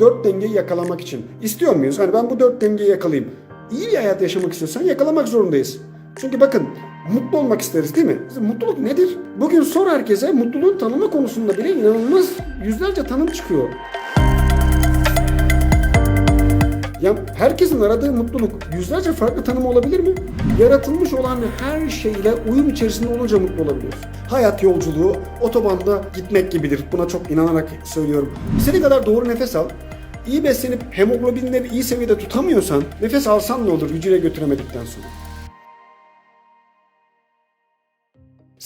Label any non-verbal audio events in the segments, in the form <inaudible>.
dört dengeyi yakalamak için. İstiyor muyuz? Hani ben bu dört dengeyi yakalayayım. İyi bir hayat yaşamak istiyorsan yakalamak zorundayız. Çünkü bakın mutlu olmak isteriz değil mi? Mutluluk nedir? Bugün sor herkese mutluluğun tanımı konusunda bile inanılmaz yüzlerce tanım çıkıyor. Ya herkesin aradığı mutluluk yüzlerce farklı tanım olabilir mi? Yaratılmış olan her şeyle uyum içerisinde olunca mutlu olabiliyoruz. Hayat yolculuğu otobanda gitmek gibidir. Buna çok inanarak söylüyorum. İstediğin kadar doğru nefes al. İyi beslenip hemoglobinleri iyi seviyede tutamıyorsan nefes alsan ne olur hücreye götüremedikten sonra?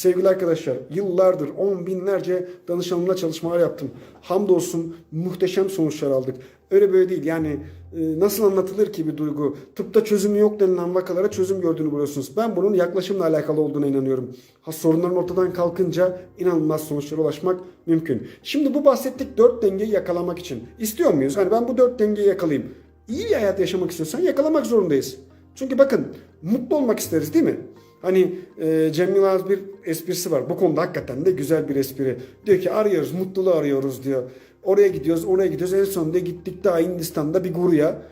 Sevgili arkadaşlar, yıllardır on binlerce danışanımla çalışmalar yaptım. Hamdolsun muhteşem sonuçlar aldık. Öyle böyle değil yani e, nasıl anlatılır ki bir duygu? Tıpta çözümü yok denilen vakalara çözüm gördüğünü buluyorsunuz. Ben bunun yaklaşımla alakalı olduğuna inanıyorum. Ha, sorunların ortadan kalkınca inanılmaz sonuçlara ulaşmak mümkün. Şimdi bu bahsettik dört dengeyi yakalamak için. İstiyor muyuz? Hani ben bu dört dengeyi yakalayayım. İyi bir hayat yaşamak istiyorsan yakalamak zorundayız. Çünkü bakın mutlu olmak isteriz değil mi? Hani e, Cem Yılmaz bir esprisi var. Bu konuda hakikaten de güzel bir espri. Diyor ki arıyoruz, mutluluğu arıyoruz diyor. Oraya gidiyoruz, oraya gidiyoruz. En sonunda gittik daha Hindistan'da bir guruya.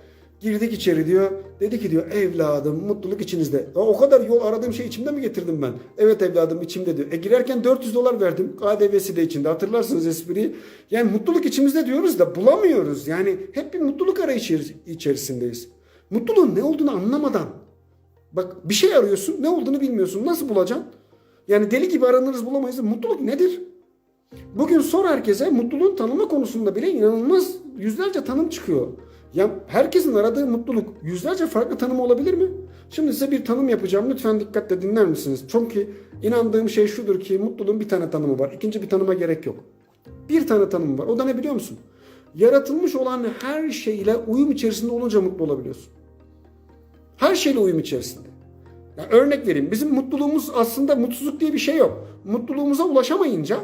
Girdik içeri diyor. Dedi ki diyor evladım mutluluk içinizde. Ya o kadar yol aradığım şey içimde mi getirdim ben? Evet evladım içimde diyor. E girerken 400 dolar verdim. KDV'si de içinde. Hatırlarsınız espriyi. Yani mutluluk içimizde diyoruz da bulamıyoruz. Yani hep bir mutluluk arayışı içerisindeyiz. Mutluluğun ne olduğunu anlamadan Bak bir şey arıyorsun ne olduğunu bilmiyorsun. Nasıl bulacaksın? Yani deli gibi aranırız bulamayız. Mutluluk nedir? Bugün sor herkese mutluluğun tanımı konusunda bile inanılmaz yüzlerce tanım çıkıyor. Ya herkesin aradığı mutluluk yüzlerce farklı tanım olabilir mi? Şimdi size bir tanım yapacağım. Lütfen dikkatle dinler misiniz? Çünkü inandığım şey şudur ki mutluluğun bir tane tanımı var. İkinci bir tanıma gerek yok. Bir tane tanımı var. O da ne biliyor musun? Yaratılmış olan her şeyle uyum içerisinde olunca mutlu olabiliyorsun. Her şeyle uyum içerisinde. Ya örnek vereyim. Bizim mutluluğumuz aslında mutsuzluk diye bir şey yok. Mutluluğumuza ulaşamayınca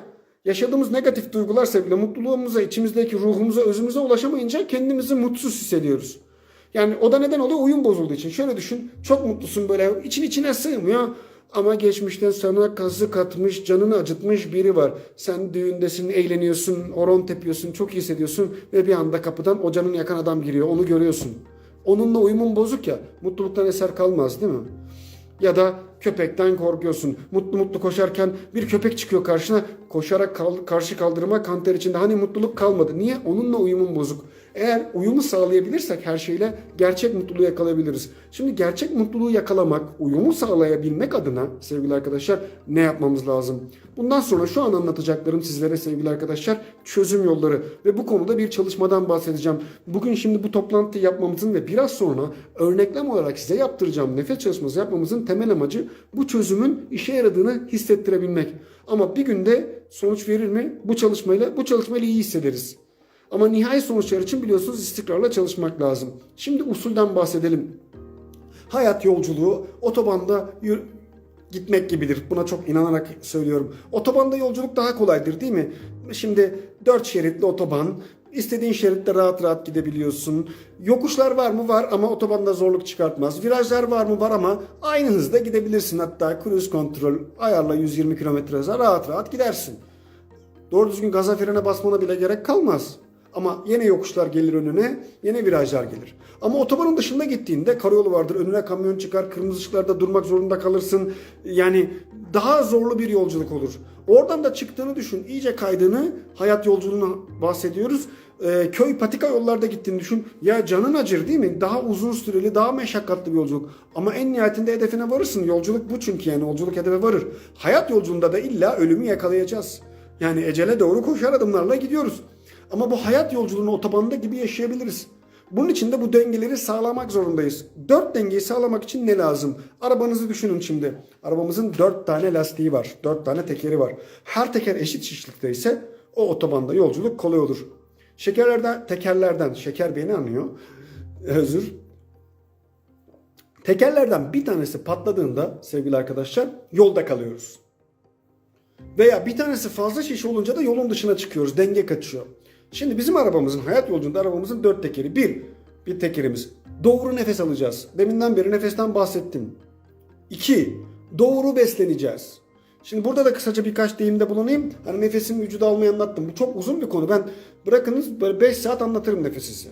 yaşadığımız negatif duygularsa bile mutluluğumuza, içimizdeki ruhumuza, özümüze ulaşamayınca kendimizi mutsuz hissediyoruz. Yani o da neden oluyor? Uyum bozulduğu için. Şöyle düşün. Çok mutlusun böyle. için içine sığmıyor. Ama geçmişten sana kazık atmış, canını acıtmış biri var. Sen düğündesin, eğleniyorsun, horon tepiyorsun, çok iyi hissediyorsun ve bir anda kapıdan o canını yakan adam giriyor. Onu görüyorsun. Onunla uyumun bozuk ya. Mutluluktan eser kalmaz değil mi? Ya da köpekten korkuyorsun. Mutlu mutlu koşarken bir köpek çıkıyor karşına. Koşarak kal- karşı kaldırma kanter içinde. Hani mutluluk kalmadı. Niye? Onunla uyumun bozuk. Eğer uyumu sağlayabilirsek her şeyle gerçek mutluluğu yakalayabiliriz. Şimdi gerçek mutluluğu yakalamak, uyumu sağlayabilmek adına sevgili arkadaşlar ne yapmamız lazım? Bundan sonra şu an anlatacaklarım sizlere sevgili arkadaşlar çözüm yolları ve bu konuda bir çalışmadan bahsedeceğim. Bugün şimdi bu toplantıyı yapmamızın ve biraz sonra örneklem olarak size yaptıracağım nefes çalışması yapmamızın temel amacı bu çözümün işe yaradığını hissettirebilmek. Ama bir günde sonuç verir mi? Bu çalışmayla bu çalışmayla iyi hissederiz. Ama nihai sonuçlar için biliyorsunuz istikrarla çalışmak lazım. Şimdi usulden bahsedelim. Hayat yolculuğu otobanda gitmek gibidir. Buna çok inanarak söylüyorum. Otobanda yolculuk daha kolaydır değil mi? Şimdi dört şeritli otoban. İstediğin şeritte rahat rahat gidebiliyorsun. Yokuşlar var mı? Var ama otobanda zorluk çıkartmaz. Virajlar var mı? Var ama aynı hızda gidebilirsin. Hatta cruise kontrol ayarla 120 km hıza rahat rahat gidersin. Doğru düzgün gaza frene basmana bile gerek kalmaz. Ama yine yokuşlar gelir önüne, yine virajlar gelir. Ama otobanın dışında gittiğinde karayolu vardır, önüne kamyon çıkar, kırmızı ışıklarda durmak zorunda kalırsın. Yani daha zorlu bir yolculuk olur. Oradan da çıktığını düşün, iyice kaydığını, hayat yolculuğunu bahsediyoruz. Ee, köy patika yollarda gittiğini düşün. Ya canın acır değil mi? Daha uzun süreli, daha meşakkatli bir yolculuk. Ama en nihayetinde hedefine varırsın. Yolculuk bu çünkü yani yolculuk hedefe varır. Hayat yolculuğunda da illa ölümü yakalayacağız. Yani ecele doğru koşar adımlarla gidiyoruz. Ama bu hayat yolculuğunu otobanda gibi yaşayabiliriz. Bunun için de bu dengeleri sağlamak zorundayız. Dört dengeyi sağlamak için ne lazım? Arabanızı düşünün şimdi. Arabamızın dört tane lastiği var. Dört tane tekeri var. Her teker eşit şişlikte ise o otobanda yolculuk kolay olur. Şekerlerden, tekerlerden, şeker beni anlıyor. <laughs> Özür. Tekerlerden bir tanesi patladığında sevgili arkadaşlar yolda kalıyoruz. Veya bir tanesi fazla şiş olunca da yolun dışına çıkıyoruz. Denge kaçıyor. Şimdi bizim arabamızın, hayat yolculuğunda arabamızın dört tekeri. Bir, bir tekerimiz. Doğru nefes alacağız. Deminden beri nefesten bahsettim. İki, doğru besleneceğiz. Şimdi burada da kısaca birkaç deyimde bulunayım. Hani nefesin vücuda almayı anlattım. Bu çok uzun bir konu. Ben bırakınız böyle 5 saat anlatırım nefesi size.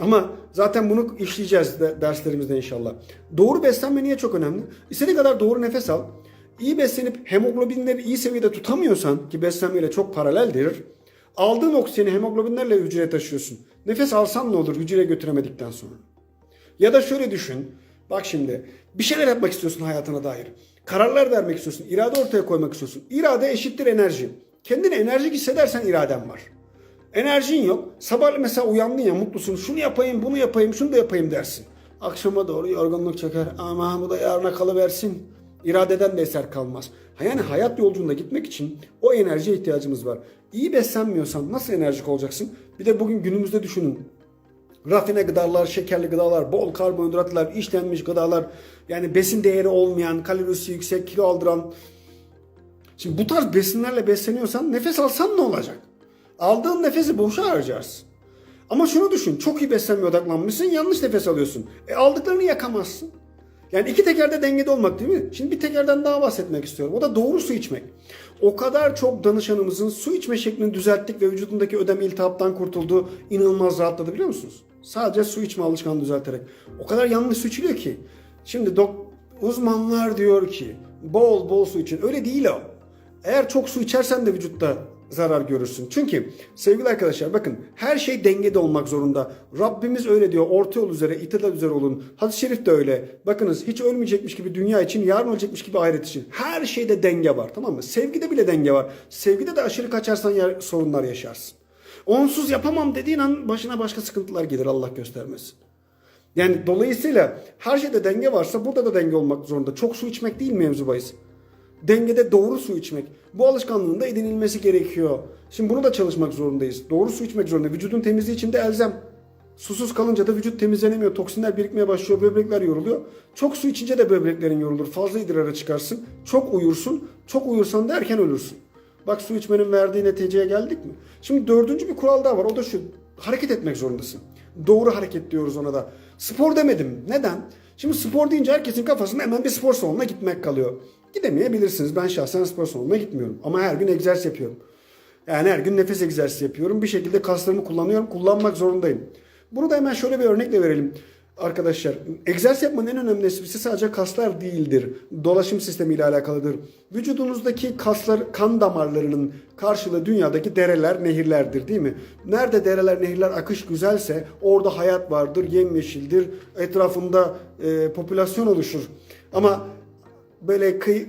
Ama zaten bunu işleyeceğiz de, derslerimizde inşallah. Doğru beslenme niye çok önemli? İstediğin kadar doğru nefes al. İyi beslenip hemoglobinleri iyi seviyede tutamıyorsan ki beslenmeyle çok paraleldir. Aldığın oksijeni hemoglobinlerle hücreye taşıyorsun. Nefes alsan ne olur hücreye götüremedikten sonra? Ya da şöyle düşün. Bak şimdi bir şeyler yapmak istiyorsun hayatına dair. Kararlar vermek istiyorsun. irade ortaya koymak istiyorsun. İrade eşittir enerji. Kendini enerjik hissedersen iraden var. Enerjin yok. Sabah mesela uyandın ya mutlusun. Şunu yapayım, bunu yapayım, şunu da yapayım dersin. Akşama doğru yorgunluk çeker. Ama bu da yarına kalıversin. İradeden de eser kalmaz. Yani hayat yolculuğunda gitmek için o enerjiye ihtiyacımız var. İyi beslenmiyorsan nasıl enerjik olacaksın? Bir de bugün günümüzde düşünün. Rafine gıdalar, şekerli gıdalar, bol karbonhidratlar, işlenmiş gıdalar, yani besin değeri olmayan, kalorisi yüksek, kilo aldıran. Şimdi bu tarz besinlerle besleniyorsan nefes alsan ne olacak? Aldığın nefesi boşa harcarsın. Ama şunu düşün, çok iyi beslenmeye odaklanmışsın, yanlış nefes alıyorsun. E aldıklarını yakamazsın. Yani iki tekerde dengede olmak değil mi? Şimdi bir tekerden daha bahsetmek istiyorum. O da doğru su içmek. O kadar çok danışanımızın su içme şeklini düzelttik ve vücudundaki ödem iltihaptan kurtuldu. inanılmaz rahatladı biliyor musunuz? Sadece su içme alışkanlığı düzelterek. O kadar yanlış su içiliyor ki. Şimdi dok uzmanlar diyor ki bol bol su için. Öyle değil o. Eğer çok su içersen de vücutta zarar görürsün. Çünkü sevgili arkadaşlar bakın her şey dengede olmak zorunda. Rabbimiz öyle diyor. Orta yol üzere, itidal üzere olun. Hadis-i şerif de öyle. Bakınız hiç ölmeyecekmiş gibi dünya için, yarın ölecekmiş gibi ahiret için. Her şeyde denge var tamam mı? Sevgide bile denge var. Sevgide de aşırı kaçarsan yer, sorunlar yaşarsın. Onsuz yapamam dediğin an başına başka sıkıntılar gelir Allah göstermesin. Yani dolayısıyla her şeyde denge varsa burada da denge olmak zorunda. Çok su içmek değil mevzu bahis. Dengede doğru su içmek. Bu alışkanlığın da edinilmesi gerekiyor. Şimdi bunu da çalışmak zorundayız. Doğru su içmek zorunda. Vücudun temizliği için de elzem. Susuz kalınca da vücut temizlenemiyor. Toksinler birikmeye başlıyor. Böbrekler yoruluyor. Çok su içince de böbreklerin yorulur. Fazla idrara çıkarsın. Çok uyursun. Çok uyursan da erken ölürsün. Bak su içmenin verdiği neticeye geldik mi? Şimdi dördüncü bir kural daha var. O da şu. Hareket etmek zorundasın. Doğru hareket diyoruz ona da. Spor demedim. Neden? Şimdi spor deyince herkesin kafasında hemen bir spor salonuna gitmek kalıyor. Gidemeyebilirsiniz. Ben şahsen spor salonuna gitmiyorum. Ama her gün egzersiz yapıyorum. Yani her gün nefes egzersizi yapıyorum. Bir şekilde kaslarımı kullanıyorum. Kullanmak zorundayım. Bunu da hemen şöyle bir örnekle verelim. Arkadaşlar egzersiz yapmanın en önemli esprisi sadece kaslar değildir. Dolaşım sistemiyle alakalıdır. Vücudunuzdaki kaslar kan damarlarının karşılığı dünyadaki dereler, nehirlerdir değil mi? Nerede dereler, nehirler akış güzelse orada hayat vardır, yemyeşildir. Etrafında e, popülasyon oluşur. Ama böyle kıy,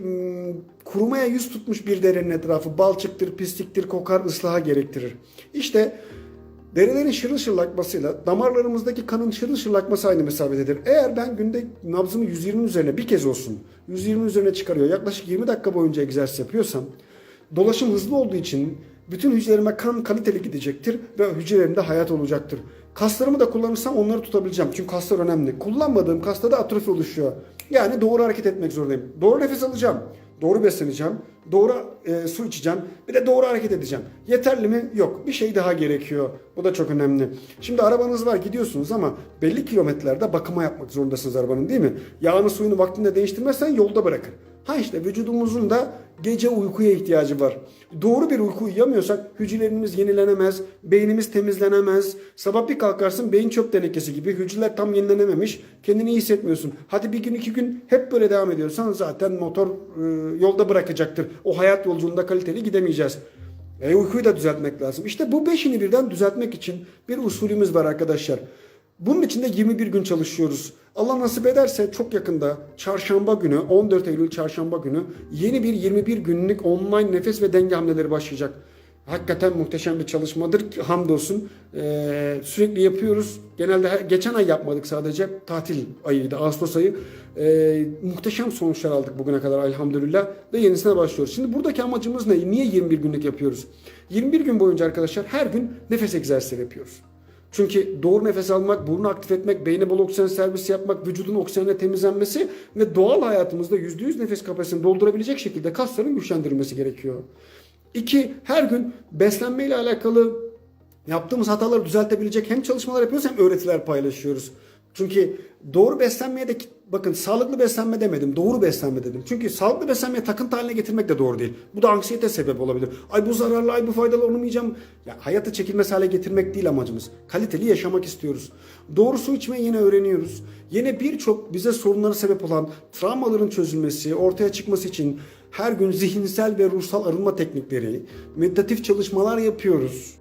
kurumaya yüz tutmuş bir derenin etrafı balçıktır, pisliktir, kokar, ıslaha gerektirir. İşte Derelerin şırıl şırıl akmasıyla damarlarımızdaki kanın şırıl şırıl akması aynı mesafededir. Eğer ben günde nabzımı 120'nin üzerine bir kez olsun 120'nin üzerine çıkarıyor yaklaşık 20 dakika boyunca egzersiz yapıyorsam dolaşım hızlı olduğu için bütün hücrelerime kan kaliteli gidecektir ve hücrelerimde hayat olacaktır. Kaslarımı da kullanırsam onları tutabileceğim. Çünkü kaslar önemli. Kullanmadığım kasta da atrofi oluşuyor. Yani doğru hareket etmek zorundayım. Doğru nefes alacağım. Doğru besleneceğim. Doğru e, su içeceğim. Bir de doğru hareket edeceğim. Yeterli mi? Yok. Bir şey daha gerekiyor. Bu da çok önemli. Şimdi arabanız var gidiyorsunuz ama belli kilometrelerde bakıma yapmak zorundasınız arabanın değil mi? Yağını suyunu vaktinde değiştirmezsen yolda bırakır. Ha işte vücudumuzun da gece uykuya ihtiyacı var. Doğru bir uyku uyuyamıyorsak hücrelerimiz yenilenemez, beynimiz temizlenemez. Sabah bir kalkarsın beyin çöp tenekesi gibi hücreler tam yenilenememiş, kendini iyi hissetmiyorsun. Hadi bir gün iki gün hep böyle devam ediyorsan zaten motor e, yolda bırakacaktır. O hayat yolculuğunda kaliteli gidemeyeceğiz. E, uykuyu da düzeltmek lazım. İşte bu beşini birden düzeltmek için bir usulümüz var arkadaşlar. Bunun için de 21 gün çalışıyoruz. Allah nasip ederse çok yakında çarşamba günü 14 Eylül çarşamba günü yeni bir 21 günlük online nefes ve denge hamleleri başlayacak. Hakikaten muhteşem bir çalışmadır. Hamdolsun ee, sürekli yapıyoruz. Genelde her, geçen ay yapmadık sadece. Tatil ayıydı Ağustos ayı. Ee, muhteşem sonuçlar aldık bugüne kadar elhamdülillah. Ve yenisine başlıyoruz. Şimdi buradaki amacımız ne? Niye 21 günlük yapıyoruz? 21 gün boyunca arkadaşlar her gün nefes egzersizleri yapıyoruz. Çünkü doğru nefes almak, burnu aktif etmek, beyne bol oksijen servisi yapmak, vücudun oksijenle temizlenmesi ve doğal hayatımızda %100 nefes kapasitesini doldurabilecek şekilde kasların güçlendirilmesi gerekiyor. İki, her gün beslenme ile alakalı yaptığımız hataları düzeltebilecek hem çalışmalar yapıyoruz hem öğretiler paylaşıyoruz. Çünkü doğru beslenmeye de bakın sağlıklı beslenme demedim, doğru beslenme dedim. Çünkü sağlıklı beslenmeyi takıntı haline getirmek de doğru değil. Bu da anksiyete sebep olabilir. Ay bu zararlı, ay bu faydalı onu mu yiyeceğim? Ya hayatı çekilmez hale getirmek değil amacımız. Kaliteli yaşamak istiyoruz. Doğru su içmeyi yine öğreniyoruz. Yine birçok bize sorunlara sebep olan travmaların çözülmesi, ortaya çıkması için her gün zihinsel ve ruhsal arınma teknikleri, meditatif çalışmalar yapıyoruz.